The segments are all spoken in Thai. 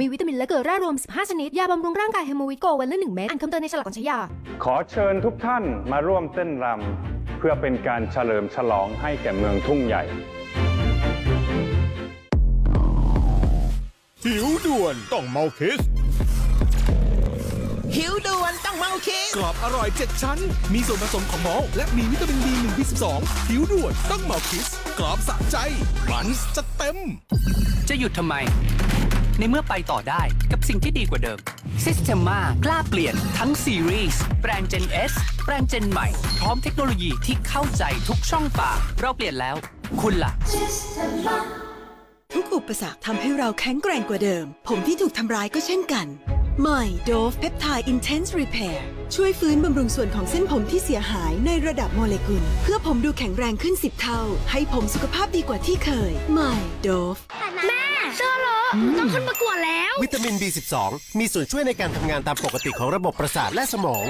มีวิตามินและเกลือแร่รวม 15 ชนิด ยาบำรุงร่างกายเฮโมวิตโกวันละ1เม็ด อ่านคำเตือนในฉลากก่อนใช้ยา ขอเชิญทุกท่านมาร่วมเต้นรำเพื่อเป็นการเฉลิมฉลองให้แก่เมืองทุ่งใหญ่ หิวด่วนต้องเมาคิส หิวด่วนต้องเมาคิส กรอบอร่อย 7 ชั้น มีส่วนผสมของมอลต์และมีวิตามิน B1 B12 หิวด่วนต้องเมาคิส กรอบสะใจมันจะเต็ม จะหยุดทำไม ในเมื่อไปต่อได้กับสิ่งที่ดีกว่าเดิม Systema กล้าเปลี่ยนทั้งซีรีส์แบรนด์ Gen S แบรนด์ Gen ใหม่ พร้อมเทคโนโลยีที่เข้าใจทุกช่องปากเราเปลี่ยนแล้ว คุณล่ะทุกอุปสรรคทำให้เราแข็งแกร่งกว่าเดิม ผมที่ถูกทำร้ายก็เช่นกันใหม่ Dove Peptide Intense Repair ช่วยฟื้นบำรุงส่วนของเส้นผมที่เสียหายในระดับโมเลกุล เพื่อผมดูแข็งแรงขึ้น 10 เท่า ให้ผมสุขภาพดีกว่าที่เคยใหม่ Dove แม่เสื้อโลห นูต้องขึ้นประกวดแล้ว วิตามิน B12 มีส่วนช่วยในการทำงานตามปกติของระบบประสาทและสมอง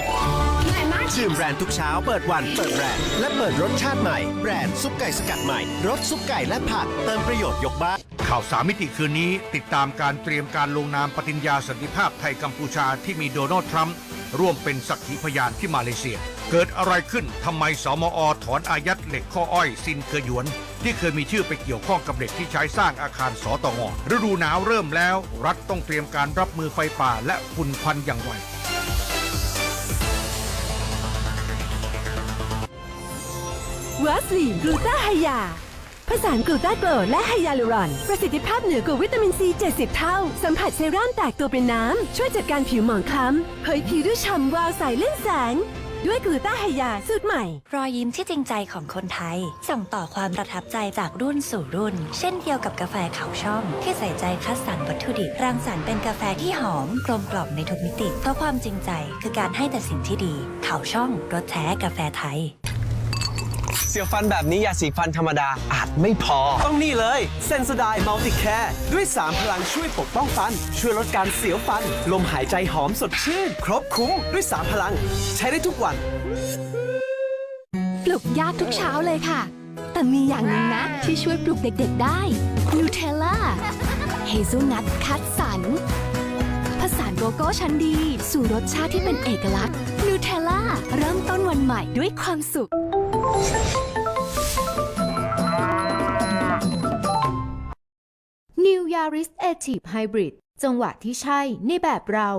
ไหนมาดื่มแบรนด์ทุกเช้าเปิดวันเปิดแบรนด์และเปิดรสชาติใหม่ แบรนด์ซุปไก่สกัดใหม่รสซุปไก่และผักเติมประโยชน์ยกบ้านข่าวสามมิติคืนนี้ ติดตามการเตรียมการลงนามปฏิญญาสันติภาพไทยกัมพูชาที่มีโดนัลด์ทรัมป์ร่วมเป็นสักขีพยานที่มาเลเซีย เกิดอะไรขึ้นทำไมสมอถอนอายัดเหล็กข้ออ้อยซินเคยหยวน ที่เคยมีชื่อไปเกี่ยวข้องกับเหล็กที่ใช้สร้างอาคารสตงฤดูหนาวเริ่มแล้ว รัฐต้องเตรียมการรับมือไฟป่าและฝุ่นควันอย่างไววาสลีนกลูตาไฮยาผสานกลูตาโกรและไฮยาลูรอน ประสิทธิภาพเหนือกว่าวิตามินซี 70 เท่า สัมผัสเซรั่มแตกตัวเป็นน้ำ ช่วยจัดการผิวหมองคล้ำเผยผิวด้วยฉ่ำวาวใสเล่นแสง ด้วยกลูต้าไฮยาสูตรใหม่ รอยยิ้มที่จริงใจของคนไทย ส่งต่อความประทับใจจากรุ่นสู่รุ่น เช่นเดียวกับกาแฟเขาช่อง ที่ใส่ใจคัดสรรวัตถุดิบรังสรรค์เป็นกาแฟที่หอมกลมกล่อมในทุกมิติ เพราะความจริงใจคือการให้แต่สิ่งที่ดี เขาช่องรสแท้กาแฟไทย เสียวฟันแบบนี้ยาสีฟันธรรมดาอาจไม่พอ ต้องนี่เลยเซนสไดมัลติแคร์ด้วย 3 พลังช่วยปกป้องฟัน ช่วยลดการเสียวฟัน ลมหายใจหอมสดชื่น ครบคุ้มด้วย 3 พลัง ใช้ได้ทุกวัน ปลุกยากทุกเช้าเลยค่ะ แต่มีอย่างหนึ่งนะ ที่ช่วยปลุกเด็กๆได้นูเทลล่าเฮซุนัทคัดสรรผสานโกโก้ชั้นดี สู่รสชาติที่เป็นเอกลักษณ์นูเทลล่าเริ่มต้นวันใหม่ด้วยความสุข New Yaris Active Hybrid จังหวะที่ใช่ในแบบเรา